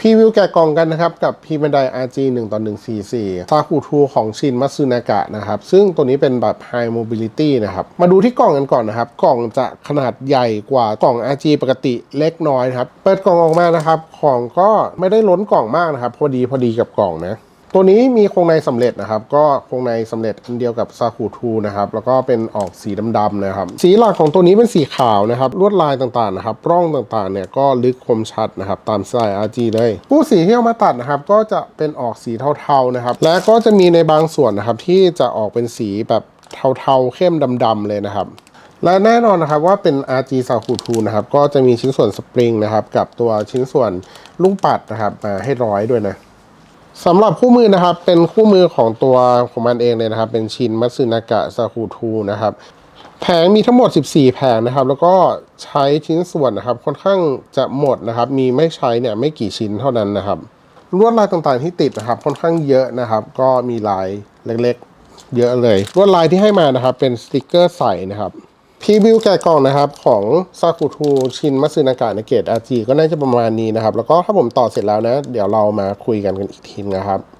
พรีวิวแกะกล่องกันนะครับ กับพีบันได RG 1ต่อ144 ซาคูทูของชินมัตสึนากะนะครับ ซึ่งตัวนี้เป็นแบบ High Mobility นะครับ มาดูที่กล่องกันก่อนนะครับ กล่องจะขนาดใหญ่กว่ากล่อง RG ปกติเล็กน้อยนะครับ เปิดกล่องออกมานะครับ ของก็ไม่ได้ล้นกล่องมากนะครับ พอดีพอดีกับกล่องนะ ตัวนี้มีโครงในสำเร็จนะครับ ก็โครงในสำเร็จอันเดียวกับซาคูทูนะครับแล้วก็เป็นออกสีดำๆนะครับ สีหลักของตัวนี้เป็นสีขาวนะครับลวดลายต่างๆนะครับร่องต่างๆเนี่ยก็ลึกคมชัดนะครับตามสไตล์ RG เลยผู้สีที่เอามาตัดนะครับก็จะเป็นออกสีเทาๆนะครับและก็จะมีในบางส่วนนะครับที่จะออกเป็นสีแบบเทาๆเข้มดำๆเลยนะครับและแน่นอนนะครับว่าเป็น RG ซาคูทูนะครับก็จะมีชิ้นส่วนสปริงนะครับกับตัวชิ้นส่วนลูกปัดนะครับมาให้ร้อยด้วยนะ สำหรับคู่มือนะครับ เป็นคู่มือของตัวของมันเองเลยนะครับ เป็นชินมัตสึนากะซาคูทูนะครับแผงมีทั้งหมด 14 แผงนะครับ แล้วก็ใช้ชิ้นส่วนนะครับ ค่อนข้างจะหมดนะครับ มีไม่ใช้เนี่ยไม่กี่ชิ้นเท่านั้นนะครับลวดลายต่างๆที่ติดนะครับ ค่อนข้างเยอะนะครับ ก็มีลายเล็กๆ เยอะเลยลวดลายที่ให้มานะครับ เป็นสติกเกอร์ใสนะครับ พรีวิวแกะกล่องนะครับของซากุทูชินมัซึนากะในเกตอาจีก็น่าจะประมาณนี้นะครับ แล้วก็ถ้าผมต่อเสร็จแล้วนะ เดี๋ยวเรามาคุยกันกันอีกทีนะครับ